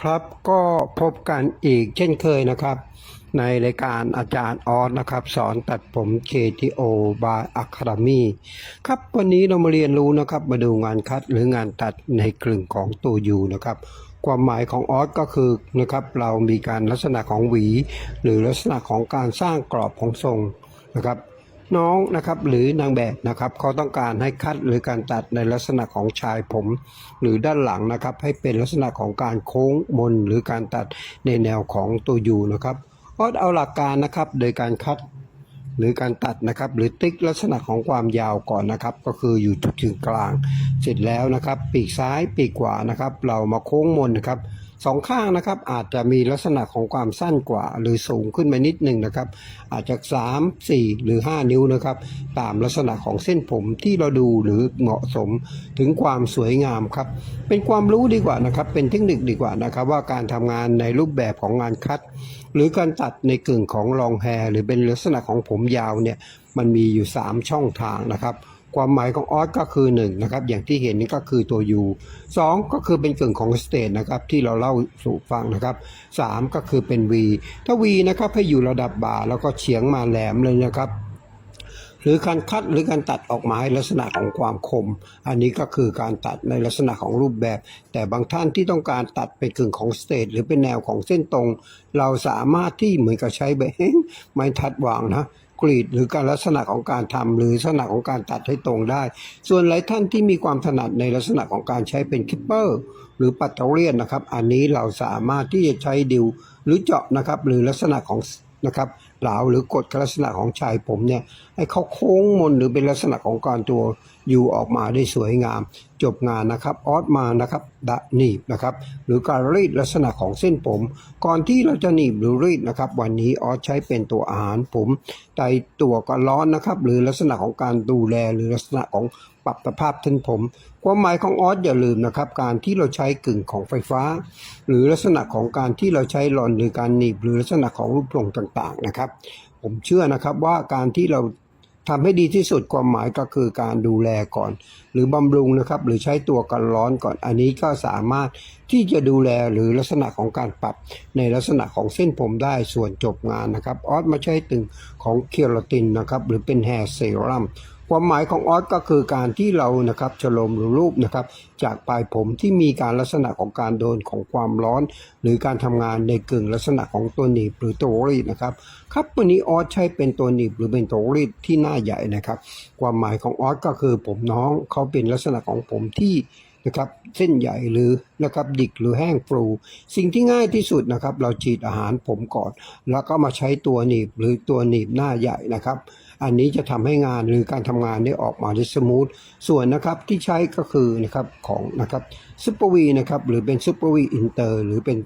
ครับก็พบกันอีกเช่นเคยนะครับ ในรายการอาจารย์ออสนะครับ สอนตัดผม KTO by Academy ครับวันนี้เรามาเรียนรู้นะครับ มาดูงานคัดหรืองานตัดในกลึงของตัวยูนะครับ ความหมายของออสก็คือนะครับเรามีการลักษณะของหวี หรือลักษณะของการสร้างกรอบของทรงนะครับ น้องนะครับหรือนางแบบนะครับเขาต้องการให้คัดหรือการตัดในลักษณะของชายผม หรือด้านหลังนะครับ ให้เป็นลักษณะของการโค้งมนหรือการตัดในแนวของตัวยูนะครับออดเอาหลักการนะครับโดยการคัดหรือการตัดนะครับหรือติ๊กลักษณะของความยาวก่อนนะครับ ก็คืออยู่จุดถึงกลาง เสร็จแล้วนะครับ ปีกซ้ายปีกขวานะครับ เรามาโค้งมนนะครับ สองข้างนะครับอาจจะมีลักษณะของความสั้นกว่า หรือสูงขึ้นมานิดหนึ่งนะครับ อาจจะ 3 4 หรือ 5 นิ้วนะครับ ตามลักษณะของเส้นผมที่เราดูหรือเหมาะสมถึงความสวยงามครับ เป็นความรู้ดีกว่านะครับ เป็นเทคนิคดีกว่านะครับ ว่าการทำงานในรูปแบบของงานคัด หรือการตัดในกึ่งของลองแฮร์หรือเป็นลักษณะของผมยาวเนี่ยมันมีอยู่ 3 ช่องทางนะครับ ความหมายของออสก็คือ1นะครับอย่างที่เห็นนี่ก็คือตัว U 2 ก็คือเป็นกึ่งของสเตทนะครับที่เราเล่าสู่ฟังนะครับ 3 ก็คือเป็น V ถ้า V นะครับให้อยู่ระดับบ่าแล้วก็เฉียงมาแหลมเลยนะครับหรือการคัดหรือการตัดออกมาให้ลักษณะของความคม อันนี้ก็คือการตัดในลักษณะของรูปแบบ แต่บางท่านที่ต้องการตัดเป็นกึ่งของสเตทหรือเป็นแนวของเส้นตรง เราสามารถที่เหมือนกับใช้แบบไม้ทัดวางนะ กรีดหรือการลักษณะของการทำหรือลักษณะของการตัดให้ตรงได้ ส่วนหลายท่านที่มีความถนัดในลักษณะของการใช้เป็นคิปเปอร์หรือปัตเตอร์เลียนนะครับ อันนี้เราสามารถที่จะใช้ดิวหรือเจาะนะครับ หรือลักษณะของนะครับ เหลาหรือกดลักษณะของชายผมเนี่ยให้เขาโค้งมนหรือเป็นลักษณะของการตัวอยู่ออกมาได้สวยงาม จบงานนะครับออสมานะครับดะหนีบนะครับหรือการรีดลักษณะของเส้นผม ก่อนที่เราจะหนีบหรือรีดนะครับ วันนี้ออสใช้เป็นตัวอาหารผมไตตัวก็ร้อนนะครับ หรือลักษณะของการดูแลหรือลักษณะของปรับสภาพเส้นผม ความหมายของออสอย่าลืมนะครับ การที่เราใช้กึ่งของไฟฟ้า หรือลักษณะของการที่เราใช้หลอนหรือการหนีบหรือลักษณะของรูปทรงต่างๆนะครับ ผมเชื่อนะครับว่าการที่เราทำให้ดีที่สุดความหมายก็คือการดูแลก่อน รือบำรุงนะครับ หรือใช้ตัวกันร้อนก่อน อันนี้ก็สามารถที่จะดูแลหรือลักษณะของการปรับในลักษณะของเส้นผมได้ส่วนจบงานนะครับ ออสมาใช้ตึงของเครตินนะครับ หรือเป็นแฮร์เซรั่มความหมายของออสก็คือการที่เรานะครับฉลมหรือรูปนะครับ จากปลายผมที่มีการลักษณะของการโดนของความร้อน หรือการทำงานในกึ่งลักษณะของตัวหนีบหรือตัวรีดนะครับครับวันนี้ออสใช้เป็นตัวหนีบหรือเป็นตัวรีดที่หน้าใหญ่นะครับ ความหมายของออสก็คือผมน้องเขาเป็นลักษณะของผมที่นะครับเส้นใหญ่หรือนะครับดิกหรือแห้งฟูสิ่งที่ง่ายที่สุดนะครับ เราฉีดอาหารผมก่อน แล้วก็มาใช้ตัวหนีบหรือตัวหนีบหน้าใหญ่นะครับ อันนี้จะทำให้งานหรือการทำงานได้ออกมาได้สมูทส่วนนะครับที่ใช้ก็คือนะครับของนะครับซุปเปอร์วีนะครับหรือเป็นซุปเปอร์วีอินเตอร์หรือเป็น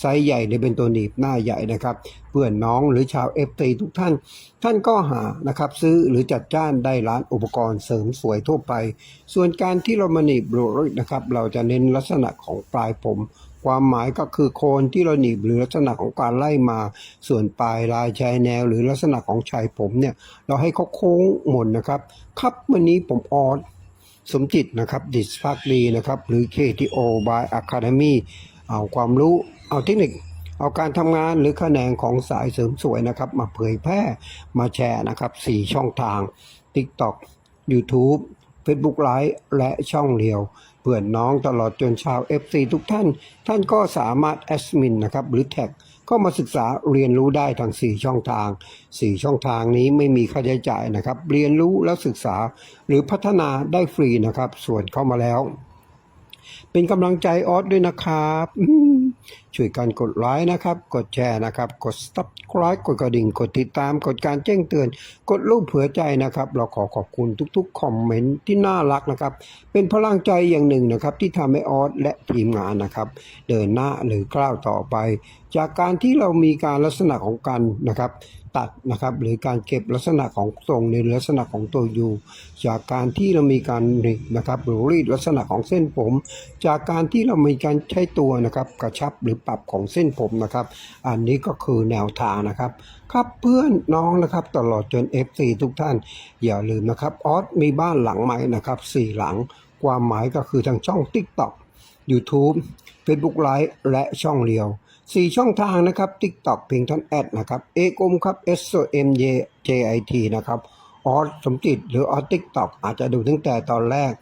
ไซส์ใหญ่หรือเป็นตัวหนีบหน้าใหญ่นะครับ เพื่อนน้องหรือชาวเอฟตีทุกท่าน ท่านก็หานะครับซื้อหรือจัดจ้านได้ร้านอุปกรณ์เสริมสวยทั่วไป ส่วนการที่เรามาหนีบโรยนะครับ เราจะเน้นลักษณะของปลายผม ความหมายก็คือโคนที่เราหนีบหรือลักษณะของการไล่มา ส่วนปลายลายชายแนว หรือลักษณะของชายผมเนี่ยเราให้เขาโค้งหมดนะครับครับวันนี้ผมออสสมจิตนะครับดิสพักดีนะครับ หรือ KTO by Academy เอาความรู้เอาเทคนิค เอาการทำงานหรือคะแขนของสายเสริมสวยนะครับ มาเผยแพร่มาแชร์นะครับ 4 ช่องทาง TikTok YouTube Facebook Live และช่องเดียวเพื่อนน้องตลอดจนชาว FC ทุกท่าน ท่านก็สามารถแอดมินนะครับหรือแท็กก็มาศึกษาเรียนรู้ได้ทาง 4 ช่องทาง 4 ช่องทางนี้ไม่มีค่าใช้จ่ายนะครับ เรียนรู้และศึกษาหรือพัฒนาได้ฟรีนะครับ ส่วนเข้ามาแล้ว เป็นกำลังใจออสด้วยนะครับช่วยกันกดไลค์นะครับ กดแชร์นะครับ กด subscribe กดกระดิ่ง กดติดตาม กดการแจ้งเตือน กดรูปเผื่อใจนะครับ เราขอขอบคุณทุกๆ คอมเมนต์ที่น่ารักนะครับ เป็นพลังใจอย่างหนึ่งนะครับ ที่ทำให้ออสและทีมงานนะครับ เดินหน้าหรือกล้าวต่อไป จากการที่เรามีการลักษณะของกันนะครับตัดนะครับหรือการเก็บลักษณะของทรงในลักษณะของตัวยูจากการที่เรามีการหนีบนะครับหรือรีดลักษณะของเส้นผม จากการที่เรามีการใช้ตัวนะครับกระชับหรือปรับของเส้นผมนะครับ อันนี้ก็คือแนวทางนะครับ ครับเพื่อนน้องนะครับตลอดจน FC ทุกท่าน อย่าลืมนะครับออสมีบ้านหลังใหม่นะครับสี่หลังความหมายก็คือทางช่อง TikTok YouTube Facebook Live และช่องเรียว4ช่องทางนะครับ TikTok เพียงท่านแอดนะครับเอกมครับ S O M J J I T นะครับออสสมจิตหรือออส TikTok อาจจะดูตั้งแต่ตอนแรก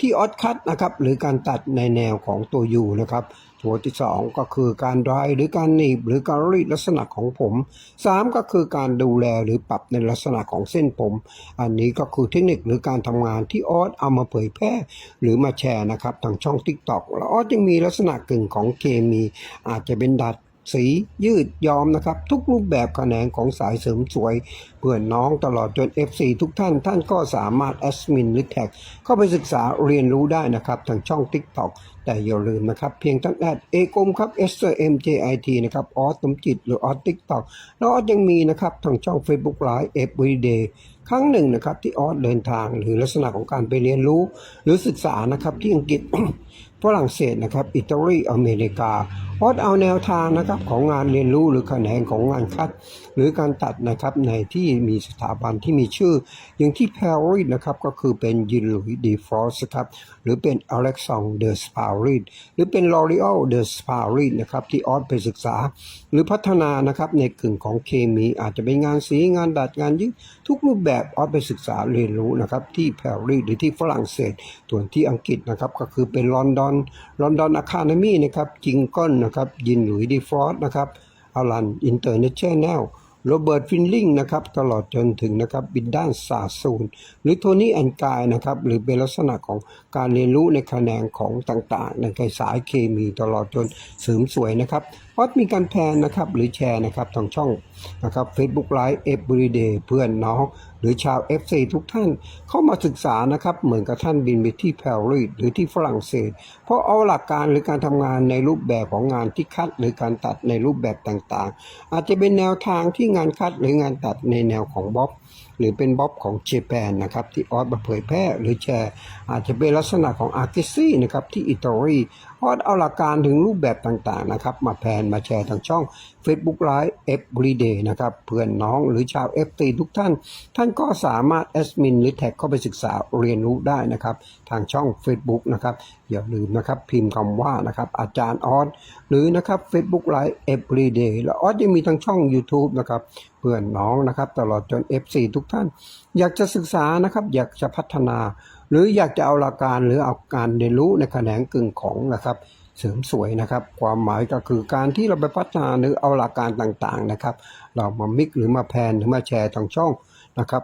ที่ออสคัตนะครับหรือการตัดในแนวของตัวยูนะครับ ตัวที่ 2 ก็คือการดรายหรือการหนีบหรือการรีดลักษณะของผม 3 ก็คือการดูแลหรือปรับในลักษณะของเส้นผม อันนี้ก็คือเทคนิคหรือการทำงานที่ออสเอามาเผยแพร่ หรือมาแชร์นะครับทางช่อง TikTok แล้วออสยังมีลักษณะกึ่งของเคมีอาจจะเป็นดัด สียืดยอมนะครับ ทุกรูปแบบแขนงของสายเสริมสวย เพื่อนน้องตลอดจน FC ทุกท่านท่านก็สามารถแอดมินหรือแท็กเข้าไปศึกษาเรียนรู้ได้นะครับ ทางช่อง TikTok แต่อย่าลืมนะครับ เพียงทั้งแอดเอกมครับ S M J I T นะครับออสสมจิต หรือออส TikTok แล้วออสยังมีนะครับทางช่อง Facebook Live Everyday ครั้งหนึ่งนะครับที่ออสเดินทางหรือลักษณะของการไปเรียนรู้ หรือศึกษานะครับที่อังกฤษ ฝรั่งเศสนะครับอิตาลีอเมริกาพอดเอาแนวทางนะครับของงานเรียนรู้หรือแขนงของงานคัด หรือการตัดนะครับในที่มีสถาบันที่มีชื่อ อย่างที่ปารีสนะครับก็คือเป็นยินหลุยดีฟรอสครับหรือเป็นอเล็กซองเดอสปารีสหรือเป็นลอรีอ l เดอสปารีสนะครับที่ออสไปศึกษา หรือพัฒนานะครับในกึ่งของเคมีอาจจะเป็นงานสีงานดัดงานยึดทุกรูปแบบออสไปศึกษาเรียนรู้นะครับที่ปารีสหรือที่ฝรั่งเศสส่วนที่อังกฤษนะครับก็คือเป็นลอนดอนลอนดอนอะคาเดมี่นะครับจิงก้นนะครับยินหลุยดีฟรอสนะครับอารันอินเตอร์เนชั่นแนลโรเบิร์ตฟินลิงนะครับตลอดจนถึงนะครับบินด้านศาสตูนหรือโทนี่แอนกายนะครับหรือเป็นลักษณะของการเรียนรู้ในแขนงของต่างๆ ในสายเคมีตลอดจนเสริมสวยนะครับพอดมีการแพนนะครับหรือแชร์นะครับทางช่องนะครับ Facebook Live Everyday เพื่อนน้อง หรือชาว FC ทุกท่านเข้ามาศึกษานะครับ เหมือนกับท่านบินไปที่ปารีสหรือที่ฝรั่งเศส เพราะเอาหลักการหรือการทำงานในรูปแบบของงานที่คัด หรือการตัดในรูปแบบต่างๆ อาจจะเป็นแนวทางที่งานคัดหรืองานตัดในแนวของบ๊อบหรือเป็นบ๊อบของเจแปนนะครับที่ออสมาเผยแพร่หรือแชร์ อาจจะเป็นลักษณะของอาร์กิซี่นะครับที่อิตาลี ออสเอาหลักการถึงรูปแบบต่างๆนะครับ มาแพนมาแชร์ทางช่อง Facebook Live Everyday นะครับเพื่อนน้องหรือชาว FT ทุกท่าน ท่านก็สามารถแอดมินหรือแท็กเข้าไปศึกษาเรียนรู้ได้นะครับ ทางช่อง Facebook นะครับอย่าลืมนะครับพิมพ์คำว่านะครับอาจารย์ออสหรือนะครับ Facebook Live Everyday แล้วออสยังมีทางช่อง YouTube นะครับเพื่อนน้องนะครับตลอดจน FC ทุกท่าน อยากจะศึกษานะครับอยากจะพัฒนา หรืออยากจะเอาหลักการหรือเอาการเรียนรู้ในแขนงกึ่งของนะครับ เสริมสวยนะครับ ความหมายก็คือการที่เราไปพัฒนาหรือเอาหลักการต่างๆนะครับ เรามามิกหรือมาแพนหรือมาแชร์ทางช่องนะครับ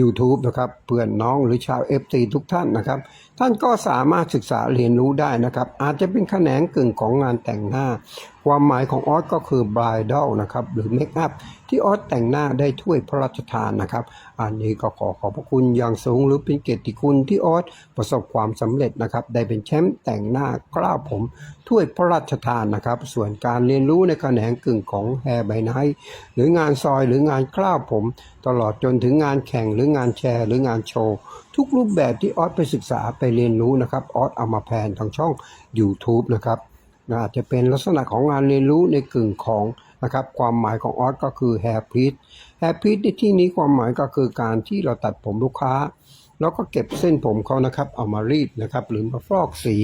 YouTube นะครับเพื่อนน้องหรือชาว FC ทุกท่านนะครับท่านก็สามารถศึกษาเรียนรู้ได้นะครับ อาจจะเป็นแขนงกึ่งของงานแต่งหน้า ความหมายของออสก็คือบรายด a ลนะครับ หรือเมคอัพที่ออสแต่งหน้าได้ถ้วยพระราชทานนะครับ อันนี้ก็ขอขอบพระคุณอย่างสูงหรือเป็นเกียรติคุณที่ออสประสบความสำเร็จนะครับ ได้เป็นแชมป์แต่งหน้ากล้าวผมถ้วยพระราชทานนะครับ ส่วนการเรียนรู้ในแขนงกึ่งของแฮร์ไบไนท์หรืองานซอยหรืองานกล้าวผม ตลอดจนถึงงานแข่งหรืองานแชร์ หรืองานโชว์ ทุกรูปแบบที่ออสไปศึกษาไปเรียนรู้นะครับออสเอามาแพนทางช่อง YouTube นะครับอาจจะเป็นลักษณะของงานเรียนรู้ในกึ่งของนะครับความหมายของออสก็คือ hair p l e a t hair p l e a t ในที่นี้ความหมายก็คือการที่เราตัดผมลูกค้า แล้วก็เก็บเส้นผมเขานะครับเอามารีดนะครับหรือมาฟอกสี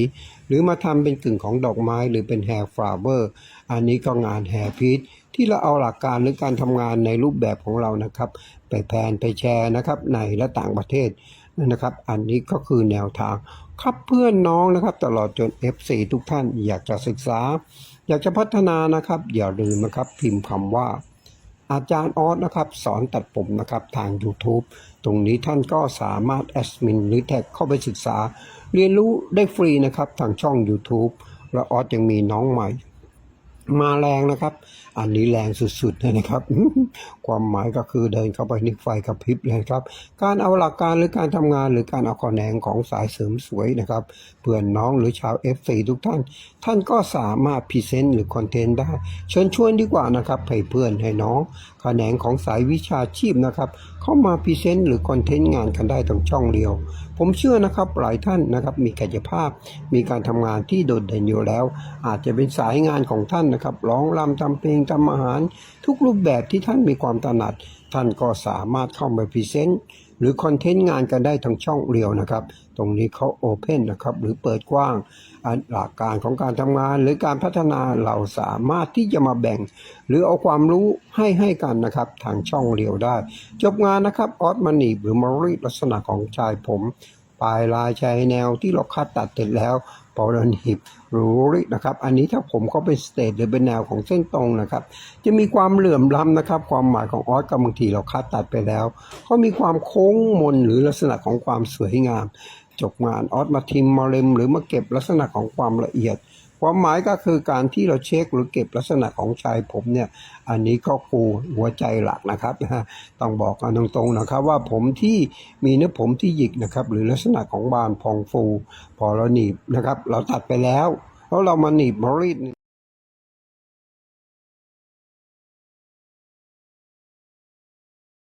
หรือมาทำเป็นกึ่งของดอกไม้หรือเป็น hair flower อันนี้ก็งาน hair p l e a t ที่เราเอาหลักการหรือการทำงานในรูปแบบของเรานะครับ ไปแพนไปแชร์นะครับในและต่างประเทศ นะครับ อันนี้ก็คือแนวทางครับเพื่อนน้องนะครับ ตลอดจน F4 ทุกท่านอยากจะศึกษา อยากจะพัฒนานะครับ อย่าลืมนะครับ พิมพ์คำว่า อาจารย์ออสนะครับ สอนตัดผมนะครับทาง YouTube ตรงนี้ท่านก็สามารถแอดมินหรือแท็กเข้าไปศึกษา เรียนรู้ได้ฟรีนะครับทางช่อง YouTube และออสยังมีน้องใหม่ มาแรงนะครับอันนี้แรงสุดๆเลยนะครับ ความหมายก็คือเดินเข้าไปนึกไฟกระพริบเลยครับ การเอาหลักการหรือการทำงานหรือการเอาข้อแนงของสายเสริมสวยนะครับเพื่อนน้องหรือชาว F4 ทุกท่าน ท่านก็สามารถพรีเซนต์หรือคอนเทนต์ได้ เชิญชวนดีกว่านะครับให้เพื่อนให้น้องแขนงของสายวิชาชีพนะครับเข้ามาพรีเซนต์หรือคอนเทนต์งานกันได้ทางช่องเดียว ผมเชื่อนะครับหลายท่านนะครับมีกายภาพ มีการทำงานที่โดดเด่นอยู่แล้ว อาจจะเป็นสายงานของท่านนะครับร้องรำทำเพลงทำอาหาร ทุกรูปแบบที่ท่านมีความถนัด ท่านก็สามารถเข้ามาพรีเซนต์หรือคอนเทนต์งานกันได้ทางช่องเรียวนะครับ ตรงนี้เขาโอเพนนะครับหรือเปิดกว้างหลักการของการทำงาน หรือการพัฒนาเราสามารถที่จะมาแบ่ง หรือเอาความรู้ให้ให้กันนะครับ ทางช่องเรียวได้ จบงานนะครับออสมานีหรือมารีลักษณะของชายผม ปลายลายชายแนวที่เราคัดตัดเสร็จแล้วปอนันหนีบรูรินะครับ อันนี้ถ้าผมก็เป็นสเตทหรือเป็นแนวของเส้นตรงนะครับ จะมีความเหลื่อมล้ำนะครับ ความหมายของออสกับบางทีเราคัดตัดไปแล้วเขามีความโค้งมนหรือลักษณะของความสวยงาม จบงานออสมาทิมมาเล็มหรือมาเก็บลักษณะของความละเอียด ความหมายก็คือการที่เราเช็คหรือเก็บลักษณะของชายผมเนี่ย อันนี้ก็คูหัวใจหลักนะครับต้องบอกกันตรงๆนะครับ ว่าผมที่มีเนื้อผมที่หยิกนะครับ หรือลักษณะของบานพองฟู พอเราหนีบนะครับ เราตัดไปแล้วแล้วเรามาหนีบมารีด